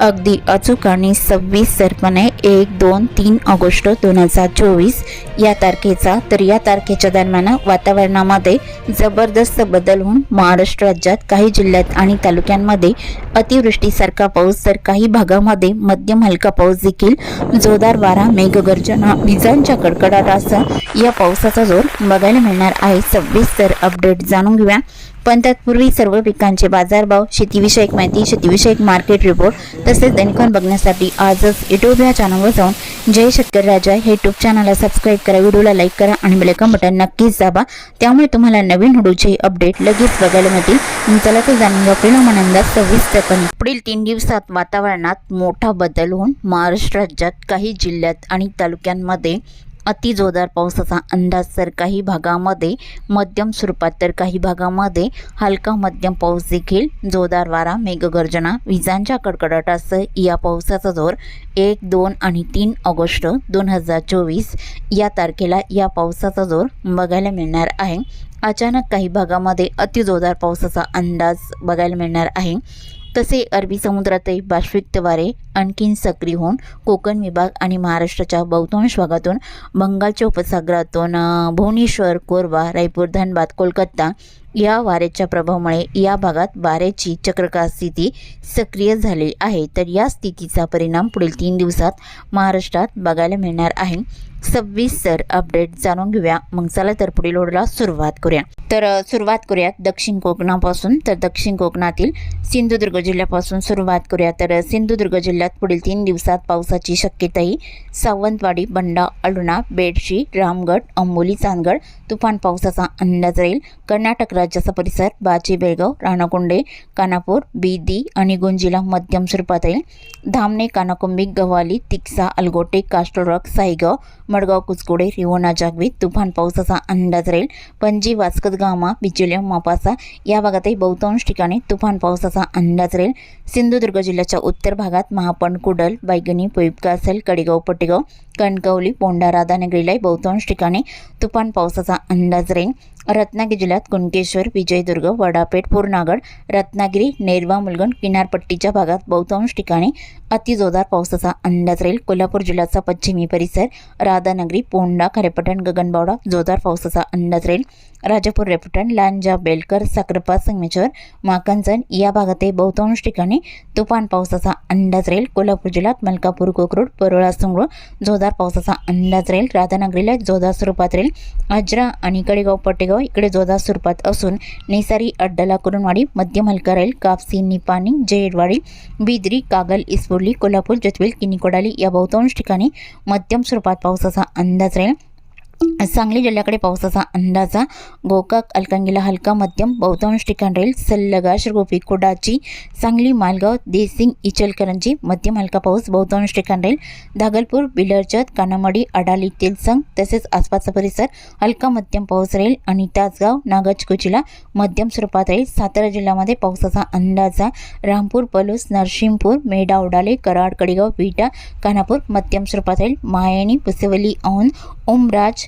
अगदी अचूक आणि सव्वीस सरपणे एक दोन तीन ऑगस्ट दोन हजार चोवीस. या तारखेचा तर या तारखेच्या दरम्यान वातावरणामध्ये जबरदस्त बदल होऊन महाराष्ट्र राज्यात काही जिल्ह्यात आणि तालुक्यांमध्ये अतिवृष्टीसारखा पाऊस तर काही भागामध्ये मध्यम हलका पाऊस देखील. जोरदार वारा मेघगर्जना विजांच्या कडकडाटासह या पावसाचा जोर बघायला मिळणार आहे. सव्वीस तर अपडेट जाणून घेऊया. पण तत्पूर्वी सर्व पिकांचे बाजारभाव शेतीविषयक माहिती शेतीविषयक मार्केट रिपोर्ट तसेच दैनिकन बघण्यासाठी आजच युट्यूब या चॅनलवर जाऊन जय शेतकरी राजा हे युट्यूब चॅनलला सबस्क्राईब करा व्हिडिओला लाईक करा आणि बेलकन बटन नक्कीच दाबा. त्यामुळे तुम्हाला नवीन व्हिडिओचे अपडेट लगेच बघायला मिळतील. चला तर जाणून घ्या परिणाम अंदाज सव्वीस सेकंद पुढील तीन दिवसात वातावरणात मोठा बदल होऊन महाराष्ट्र राज्यात काही जिल्ह्यात आणि तालुक्यांमध्ये अति जोरदार पावसाचा अंदाज तर काही भागामध्ये मध्यम स्वरूपात तर काही भागामध्ये हलका मध्यम पाऊस देखील जोरदार वारा मेघगर्जना विजांच्या कडकडाटासह या पावसाचा जोर एक दोन आणि तीन ऑगस्ट दोन हजार चोवीस या तारखेला या पावसाचा जोर बघायला मिळणार आहे. अचानक काही भागामध्ये अति जोरदार पावसाचा अंदाज बघायला मिळणार आहे. तसे अरबी समुद्रातही बाष्पिक्त वारे आणखीन सक्रिय होऊन कोकण विभाग आणि महाराष्ट्राच्या बहुतांश भागातून बंगालच्या उपसागरातून भुवनेश्वर कोरबा रायपूर धनबाद कोलकाता या वाऱ्याच्या प्रभावामुळे या भागात वाऱ्याची चक्रकार स्थिती सक्रिय झाली आहे. तर या स्थितीचा परिणाम पुढील तीन दिवसात महाराष्ट्रात बघायला मिळणार आहे. सव्वीस अपडेट जाणून घेऊया. मग चला तर पुढील ओढला सुरुवात करूया. तर सुरुवात करूयात दक्षिण कोकणापासून. तर दक्षिण कोकणातील सिंधुदुर्ग जिल्ह्यापासून सुरुवात करूया. तर सिंधुदुर्ग जिल्ह्यात पुढील तीन दिवसात पावसाची शक्यताही सावंतवाडी बंडा अळुणा बेडशी रामगड अंबोली चांदगड तुफान पावसाचा अंदाज राहील. कर्नाटक राज्याचा परिसर बाची बेळगाव राणाकोंडे कानापूर बीदी आणि गुंजीला मध्यम स्वरूपात राहील. धामणे कानाकुंबी गव्हाली तिक्सा अलगोटे काष्टोरक साईगाव मडगाव कुचकोडे रिवोना जागवी तुफान पावसाचा अंदाज राहील. पणजी वास्कत गामा बिचोलियम मापासा या भागातही बहुतांश ठिकाणी तुफान पावसाचा अंदाज राहील. सिंधुदुर्ग जिल्ह्याच्या उत्तर भागात महापण कुडल बैगणी पोईपकासल कडेगाव पटेगाव कणकवली पोंडा राधानगरीलाही बहुतांश ठिकाणी तुफान पावसाचा अंदाज राहील. रत्नागिरी जिल्ह्यात कुणकेश्वर विजयदुर्ग वडापेठ पूर्णागड रत्नागिरी नेरवा मुलगण किनारपट्टीच्या भागात बहुतांश ठिकाणी अतिजोरदार पावसाचा अंदाज राहील. कोल्हापूर जिल्ह्याचा पश्चिमी परिसर राधानगरी पोंडा खरेपटण गगनबावडा जोरदार पावसाचा अंदाज राहील. राजापूर रेपटण लांजा बेलकर साखरपा संगमेश्वर माकंजन या भागातही बहुतांश ठिकाणी तुफान पावसाचा अंदाज राहील. कोल्हापूर जिल्ह्यात मलकापूर कोकरूड परोळा संगरूळ जोरदार पावसाचा अंदाज राहील. राधानगरीला जोरदार स्वरूपात राहील. आजरा आणि कडेगाव पटेगाव इकडे जोधा स्वरूपात असून नेसारी अड्डाला कुरुणवाडी मध्यम हलकारेल कापसी निपाणी जयडवाडी बिद्री कागल इस्पोर्ली कोल्हापूर जतवेल किनिकोडाली या बहुतांश ठिकाणी मध्यम स्वरूपात पावसाचा अंदाज राहील. सांगली जिल्ह्याकडे पावसाचा अंदाजा. गोकाक अलकांगीला हलका मध्यम बहुतांश ठिकाण राहील. सल्लगा श्रगोपी कोडाची सांगली मालगाव देसिंग इचलकरंजी मध्यम हलका पाऊस बहुतांश ठिकाण राहील. दागलपूर बिलरचत कानामडी अडाली तेलसंग तसेच आसपासचा परिसर हलका मध्यम पाऊस राहील आणि तासगाव नागजकोचीला मध्यम स्वरूपात राहील. सातारा जिल्ह्यामध्ये पावसाचा अंदाजा. रामपूर पलूस नरसिंहपूर मेढा उडाले कराड कडेगाव विटा कानापूर मध्यम स्वरूपात राहील. मायणी पुसेवली औन ओमराज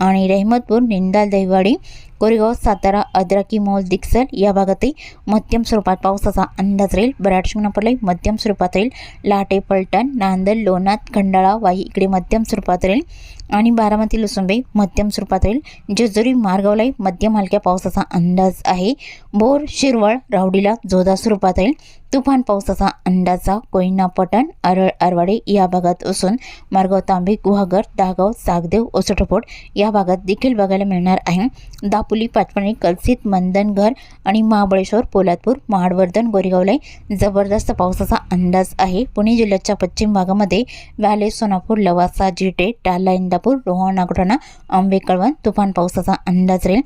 आणि रहमतपूर निंदाल दहिवाडी कोरेगाव सातारा अद्राकी मोल दिक्सल या भागातही मध्यम स्वरूपात पावसाचा अंदाज राहील. बराड शिंगणापूरलाही मध्यम स्वरूपात राहील. लाटे पलटण नांदल लोणात खंडाळा वाई इकडे मध्यम स्वरूपात राहील. आणि बारामती लुसुंबे मध्यम स्वरूपात राहील. जेजुरी मार्गावलाही मध्यम हलक्या पावसाचा अंदाज आहे. बोर शिरवळ रावडीला जोधा स्वरूपात राहील. तुफान पावसाचा अंदाजा कोयना पटण अरळ आरवाडे या भागात असून मार्गाव तांबे गुहागर दागाव सागदेव ओसटपोट या भागात देखील बघायला मिळणार आहे. दापोली पाचपणी कलसित मंदनघर आणि महाबळेश्वर पोलादपूर महाडवर्धन गोरेगावलाही जबरदस्त पावसाचा अंदाज आहे. पुणे जिल्ह्याच्या पश्चिम भागामध्ये व्याले सोनापूर लवासा जिटे टाला इंदापूर रोहा नागोठाणा आंबेकळवण तुफान पावसाचा अंदाज राहील.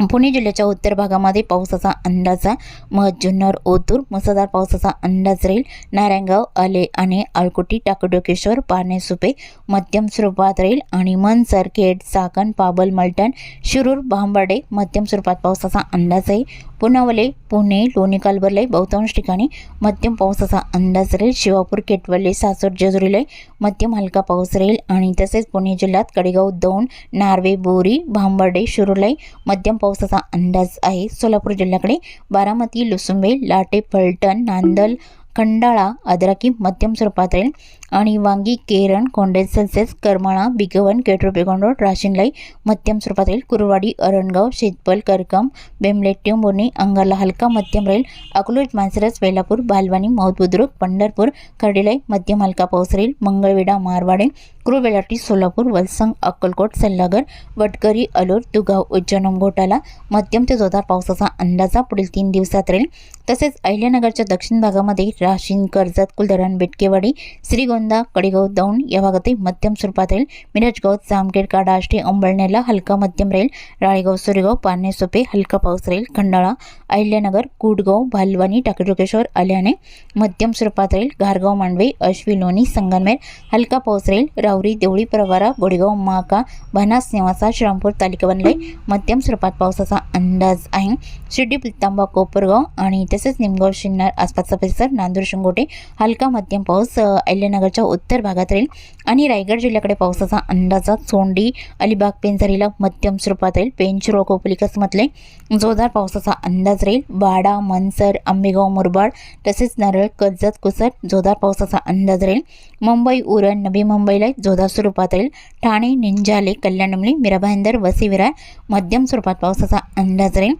पुणे जिल्ह्याच्या उत्तर भागामध्ये पावसाचा अंदाज आहे. मग जुन्नर ओतूर मुसळधार पावसाचा अंदाज राहील. नारायणगाव आले आणि आळकोटी टाकडोकेश्वर पाने सुपे मध्यम स्वरूपात राहील आणि मनसर खेड चाकण पाबल मलटण शिरूर भांबर्डे मध्यम स्वरूपात पावसाचा अंदाज आहे. पुनावले पुणे लोणी कालबरले बहुतांश ठिकाणी मध्यम पावसाचा अंदाज राहील. शिवापूर केटवले सासवड जेजुरीले मध्यम हलका पाऊस राहील आणि तसेच पुणे जिल्ह्यात कडेगाव दौंड नार्वे बोरी भांबर्डे शिरूरला मध्यम पावसाचा अंदाज आहे. सोलापूर जिल्ह्याकडे बारामती लुसुंबे लाटे फलटण नांदल खंडाळा अद्राकी मध्यम स्वरूपात राहील. आणि वांगी केरण कोंडे ससेस करमाळा बिगवन केट्रो बेगोंडोड राशीनलाई मध्यम स्वरूपात राहील कुरवाडी अरणगाव शेतपल करकम बेमले टेंबोर्णी अंगाला हलका मध्यम राहील अकलूज मानसरस वेलापूर बालवानी मौधबुद्रुक पंढरपूर खर्डीलाई मध्यम हलका पाऊस राहील मंगळवेढा मारवाडे क्रुवेलाटी सोलापूर वलसंग अक्कलकोट सल्लागर वटकरी अलोर दुगाव उज्जैन घोटाला मध्यम ते जोरदार पावसाचा अंदाजा पुढील तीन दिवसात राहील. तसेच अहिल्यानगरच्या दक्षिण भागामध्ये राशीन कर्जत कुलधरण बेटकेवाडी श्रीगोंद कडेगाव दौंड या भागातही मध्यम स्वरूपात राहील मिरजगाव जामखेड काडा आष्टी अंबळनेरला हलका मध्यम राहील राळेगाव सुरेगाव पारणे सोपे हलका पाऊस राहील खंडाळा अहिल्यानगर कुडगाव भालवानी टाकेटोकेश्वर आल्याने मध्यम स्वरूपात राहील घारगाव मांडवे अश्वी लोणी संगनमेर हलका पाऊस राहील रावरी देवळी प्रवारा गोडेगाव महाका भनास नेवासा श्रामपूर तालुका बनले मध्यम स्वरूपात पावसाचा अंदाज आहे शिर्डी पित्तांबा कोपरगाव आणि तसेच निमगाव शिन्नर आसपासचा परिसर नांदूर शिंगोटे हलका मध्यम पाऊस अहिल्यानगर अहिल्यानगरच्या उत्तर भागात राहील. आणि रायगड जिल्ह्याकडे पावसाचा अंदाजात सोंडी अलिबाग पेंझारीला मध्यम स्वरूपात राहील. पेंच कोपलिकसमधले जोरदार पावसाचा अंदाज राहील. वाडा मनसर आंबेगाव मुरबाड तसेच नारळ कर्जत कुसट जोरदार पावसाचा अंदाज राहील. मुंबई उरण नवी मुंबईला जोरदार स्वरूपात राहील. ठाणे निंजाले कल्याणमली मिराभाईंदर वसिविरार मध्यम स्वरूपात पावसाचा अंदाज राहील.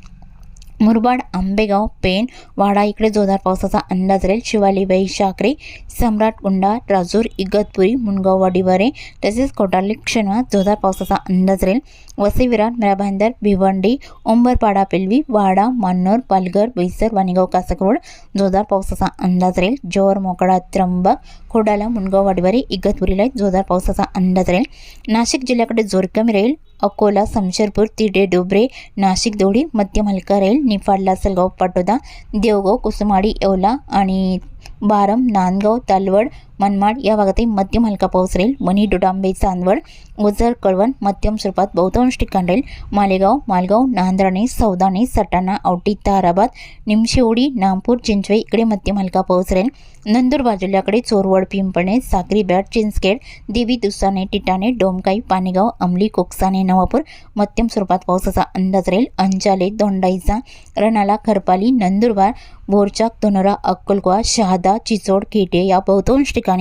मुरबाड आंबेगाव पेण वाडा इकडे जोरदार पावसाचा अंदाज राहील. शिवाली बाई शाकरे सम्राट कुंडा राजूर इगतपुरी मुनगाव वाडीवारे तसेच कोटाली क्षणात जोरदार पावसाचा अंदाज राहील. वसे विराट मिराभांदर भिवंडी उंबरपाडा पेलवी वाडा मान्नोर पालघर बैसर वाणीगाव कासकरोड जोरदार पावसाचा अंदाज राहील. जोर मोकडा त्र्यंबक खोडाला मुनगाव वाडीवारे इगतपुरीला जोरदार पावसाचा अंदाज राहील. नाशिक जिल्ह्याकडे जोर कमी राहील. अकोला समशेरपूर तिडे डोबरे नाशिक दोडी मध्य मलका रेल निफाड लासलगाव पाटोदा देवगाव कुसुमाडी येवला आणि बारम नांदगाव तालवड मनमाड या भागातही मध्यम हलका पाऊस राहील मनी डोडांबे चांदवड ओझर कळवण मध्यम स्वरूपात बहुतांश ठिकाण राहील मालेगाव मालगाव नांद्राणे सौदाणे सटाणा औटी ताराबाद निमशेवडी नामपूर चिंचवे इकडे मध्यम हलका पाऊस राहील नंदुरबार जिल्ह्याकडे चोरवड पिंपणे साक्री बॅट चिंचखेड देवी दुसाने टिटाणे डोमकाई पानेगाव अंमली कोकसाने नवापूर मध्यम स्वरूपात पावसाचा अंदाज राहील अंजाले दोंडाईचा रणाला खरपाली नंदुरबार बोरचाक धनोरा अक्कलकोवा शहादा चिचोड केटे या बहुतांश ठिकाणी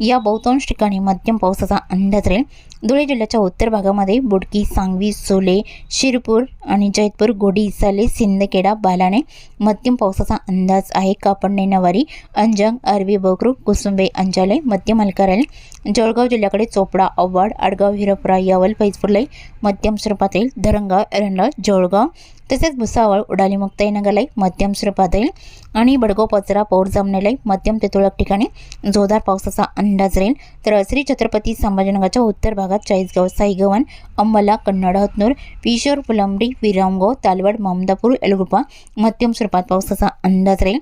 या बहुतांश ठिकाणी मध्यम पावसाचा अंदाज राहील. धुळे जिल्ह्याच्या उत्तर भागामध्ये बुडकी सांगवी सोले शिरपूर आणि जैतपूर गोडी इसाले सिंदखेडा बालाणे मध्यम पावसाचा अंदाज आहे. कापडणे नवारी अंजंग अरवी बकरू कुसुंबे अंजाले मध्यम हलका राहील. जळगाव जिल्ह्याकडे चोपडा आव्हाड आडगाव हिरपरा यावल फैजपूरलाई मध्यम स्वरूपात येईल धरणगाव एरंडा जळगाव तसेच भुसावळ उडाली मुक्ताईनगरलाई मध्यम स्वरूपात येईल आणि बडगाव पचरा पौर जामनेलाई मध्यम ते तुरळक ठिकाणी जोरदार पावसाचा अंदाज राहील. तर श्री छत्रपती संभाजीनगरच्या उत्तर भागात चाळीसगाव साईगव्हाण अंबला कन्नड हतनूर पिशोर फुलंबडी विरामगाव तालवड ममदापूर एलगुपा मध्यम स्वरूपात पावसाचा अंदाज राहील.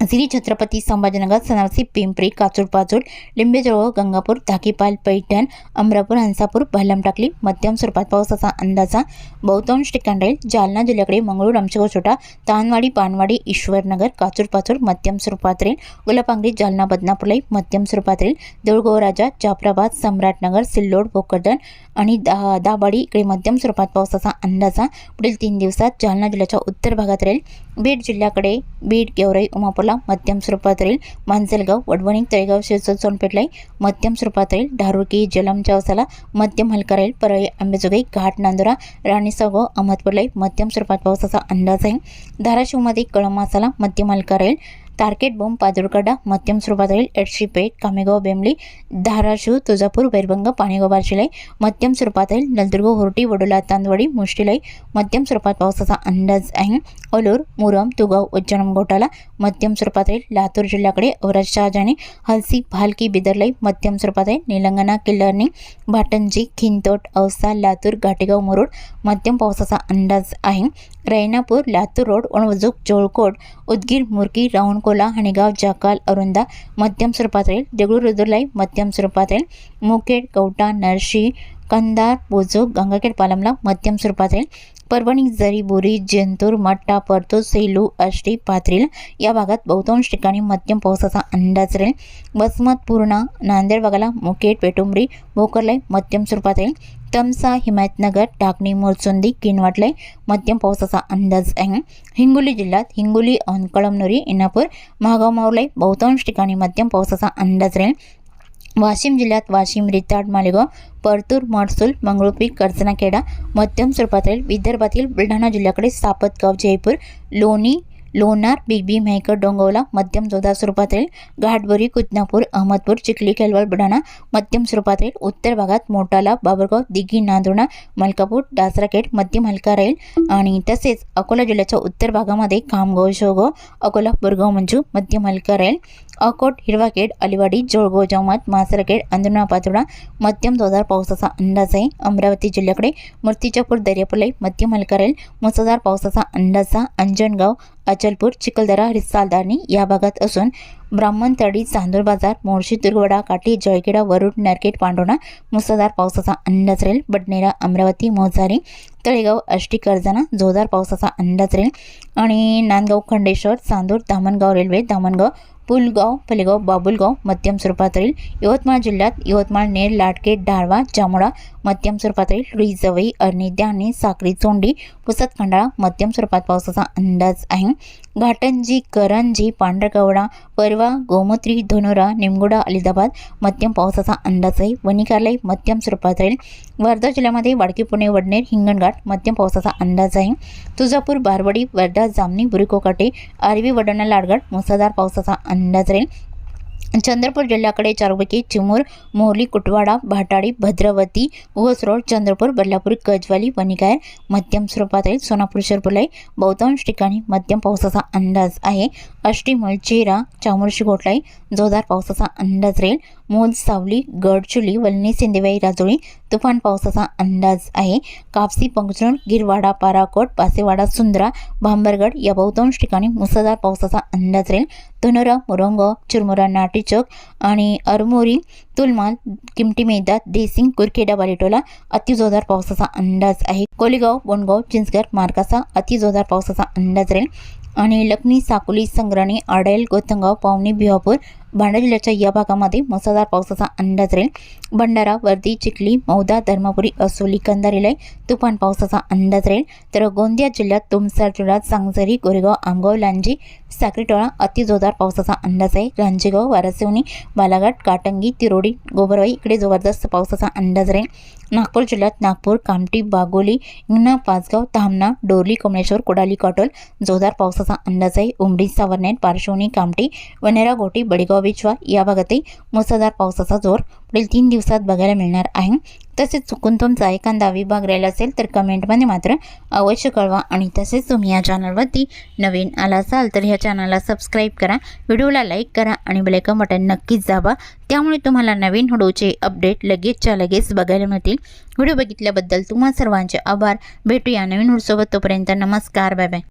श्री छत्रपती संभाजीनगर सनावसी पिंपरी काचूर पाचूर लिंबेजळगाव गंगापूर धाकीपाल पैठण अमरापूर हंसापूर भालम टाकली मध्यम स्वरूपात पावसाचा अंदाजा. बहुतांश ठिकाण राहील जालना जिल्ह्याकडे मंगळूर आमचगाव छोटा तानवाडी पानवाडी ईश्वरनगर काचूर पाचूड मध्यम स्वरूपात राहील. गुलापांगरी जालना बदनापूरलाई मध्यम स्वरूपात राहील. देऊळगाव राजा जाफराबाद सम्राटनगर सिल्लोड भोकरदन आणि दा दाबाडी इकडे मध्यम स्वरूपात पावसाचा अंदाजा. पुढील तीन दिवसात जालना जिल्ह्याच्या उत्तर भागात राहील. बीड जिल्ह्याकडे बीड गेवराई अकोला मध्यम स्वरूपात राहील मांजलगाव वडवणी तळेगाव शिरसोड सोनपेठलाई मध्यम स्वरूपात राहील धारुकी जलम चौसाला मध्यम हलका राहील परळी आंबेजोगाई घाट नांदुरा राणीसागो अहमदपूरलाई मध्यम स्वरूपात पावसाचा अंदाज आहे. धाराशिवमध्ये कळमासाला मध्यम हलका राहील तारकेट बोंब पादुरकडा मध्यम स्वरूपातील एडशीपेठ कामेगाव बेंबली धाराशिव तुळजापूर वैरभंग पाणीगाव बार्शिलाई मध्यम स्वरूपातील नलदुर्ग होर्टी वडोला तांदवडी मुष्टीलाई मध्यम स्वरूपात पावसाचा अंदाज आहे ओलूर मुरम तुगाव उज्जैन घोटाला मध्यम स्वरूपातील लातूर जिल्ह्याकडे औरत शहाजाने हलसी भालकी बिदरलाई मध्यम स्वरूपातील निलंगणा किल्लरणी भाटंजी खिंतोट औसा लातूर घाटेगाव मुरुड मध्यम पावसाचा अंदाज आहे रैनापूर लातूर रोड वणवजूक जोळकोट उदगीर मुरकी रावणकोला हणेगाव जाकाल अरुंदा मध्यम स्वरूपात राहील. देगळूर रुदुरलाई मध्यम स्वरूपात राहील. मुखेड कवटा नरशी कंदार बोजूक गंगाखेड पालमला मध्यम स्वरूपात राहील. परभणी जरी बोरी जंतूर मट्टा परतूर सेलू आष्टी पाथरील या भागात बहुतांश ठिकाणी मध्यम पावसाचा अंदाज राहील. वसमत पूर्णा नांदेड भागाला मुखेड पेटुंबरी भोकरलाई मध्यम स्वरूपात राहील. तमसा हिमायतनगर टाकणी मोरचुंदी किनवाटले मध्यम पावसाचा अंदाज आहे. हिंगोली जिल्ह्यात हिंगोली अन कळमनुरी इनापूर महागाव मावलाई बहुतांश ठिकाणी मध्यम पावसाचा अंदाज राहील. वाशिम जिल्ह्यात वाशिम रिताड मालेगाव परतूर मडसूल मंगळुपी कर्जनाखेडा मध्यम स्वरूपात राहील. विदर्भातील बुलढाणा जिल्ह्याकडे सापतगाव जयपूर लोणी लोणार बिगबी मेहकर डोंगवला मध्यम जोधा स्वरूपात राहील घाटबोरी कुदनापूर अहमदपूर चिखली केलवल बुलढाणा मध्यम स्वरूपात राहील उत्तर भागात मोटाला बाबरगाव दिघी नांदुर्णा मलकापूर दासराखेड मध्यम हलका राहील आणि तसेच अकोला जिल्ह्याच्या उत्तर भागामध्ये खामगाव शोगाव अकोला बुरगाव मंजू मध्यम हलका राहील. अकोट हिरवाखेड अलिवाडी जोळगाव जमात मासरखेड अंधुना पातोडा मध्यम जोरदार पावसाचा अंदाज आहे. अमरावती जिल्ह्याकडे मूर्तिजापूर दर्यापुले मध्यम हलकारेल. मुसळधार पावसाचा अंदाज अंजनगाव अचलपूर चिखलदरा रिसालदारणी या भागात असून ब्राह्मणतडी चांदूर बाजार मोर्शी दुर्गवडा काठी जळखेडा वरुड नरकेट पांडोणा मुसळधार पावसाचा अंदाज राहील. बडनेरा अमरावती मोजारी तळेगाव आष्टी कर्जना जोरदार पावसाचा अंदाज राहील. आणि नांदगाव खंडेश्वर चांदूर दामणगाव रेल्वे दामणगाव पुलगाव फलेगाव बाबुलगाव मध्यम स्वरूपात राहील यवतमाळ जिल्ह्यात यवतमाळ नेर लाटके डाळवा जामुळा मध्यम स्वरूपात राहील रुईजवई अर्णी आणि साक्री चोंडी पुसत खंडाळा मध्यम स्वरूपात पावसाचा अंदाज आहे. घाटंजी करंजी पांढरकवडा परवा गोमत्री धनोरा निमगुडा अलिदाबाद मध्यम पावसाचा अंदाज आहे वनिकालय मध्यम स्वरूपात राहील. वर्धा जिल्ह्यामध्ये वाडकी पुणे वडनेर हिंगणघाट मध्यम पावसाचा अंदाज आहे तुळजापूर बारवडी वर्धा जामनी बुरिकोकाटे आरवी वडणा लाडगड मुसळधार पावसाचा अंदाज राहील. चंद्रपूर जिल्ह्याकडे चारपैकी चिमूर मोहली कुटवाडा भाटाडी भद्रवती रोड चंद्रपूर बदलापूर गजवाली वनिकायर मध्यम स्वरूपात राहील सोनापूर शिरपुलाई बहुतांश ठिकाणी मध्यम पावसाचा अंदाज आहे. अष्टीमल चेरा चामुर्शी घोटलाई जोरदार पावसाचा अंदाज राहील. मोल सावली गडचुली वलनी सिंदेवाई राजोळी तुफान पावसाचा अंदाज आहे. कापसी पंचरण गिरवाडा पाराकोट पासेवाडा सुंदरा भांबरगड या बहुतांश ठिकाणी मुसळधार पावसाचा अंदाज राहील. धनोरा मुरंग चुरमुरा नाटीचौक आणि अरमोरी तुलमाल किमटी मैदा देसिंग कुरखेडा बालेटोला अतिजोरदार पावसाचा अंदाज आहे. कोलेगाव बोंडगाव चिंचगड मार्गाचा अतिजोरदार पावसाचा अंदाज राहील. आणि लखनी साकोली संग्राणी आडेल गोतंगाव पावणी भिवापूर भंडारा जिल्ह्याच्या या भागामध्ये मुसळधार पावसाचा अंदाज राहील. भंडारा वर्दी चिखली मौदा धर्मपुरी असोली कंदारीलाई तुफान पावसाचा अंदाज राहील. तर गोंदिया जिल्ह्यात तुमसर जिल्ह्यात सांगझरी गोरेगाव आमगाव लांजी साक्रीटोळा अतिजोरदार पावसाचा अंदाज आहे. रांजेगाव वारसिवणी बालाघाट काटंगी तिरोडी गोबरवाई इकडे जबरदस्त पावसाचा अंदाज राहील. नागपूर जिल्ह्यात नागपूर कामठी बागोली इंगणा पाचगाव धामणा डोरली कमळेश्वर कोडाली काटोल जोरदार पावसाचा अंदाज आहे. उमडी सावरनेर पार्श्वनी कामठी वनेरा गोटी बडेगाव विचवा या भागातही मुसळधार पावसाचा जोर पुढील तीन दिवसात बघायला मिळणार आहे. तसेच चुकून तुमचा एखादा विभाग राहिला असेल तर कमेंटमध्ये मात्र अवश्य कळवा आणि तसेच तुम्ही या चॅनलवरती नवीन आला असाल तर ह्या चॅनलला सबस्क्राईब करा व्हिडिओला लाईक करा आणि बेलायकन बटन नक्कीच दाबा. त्यामुळे तुम्हाला नवीन व्हिडिओचे अपडेट लगेचच्या लगेच बघायला मिळतील. व्हिडिओ बघितल्याबद्दल तुम्हा सर्वांचे आभार. भेटूया नवीन व्हिडिओसोबत. तोपर्यंत नमस्कार. Bye bye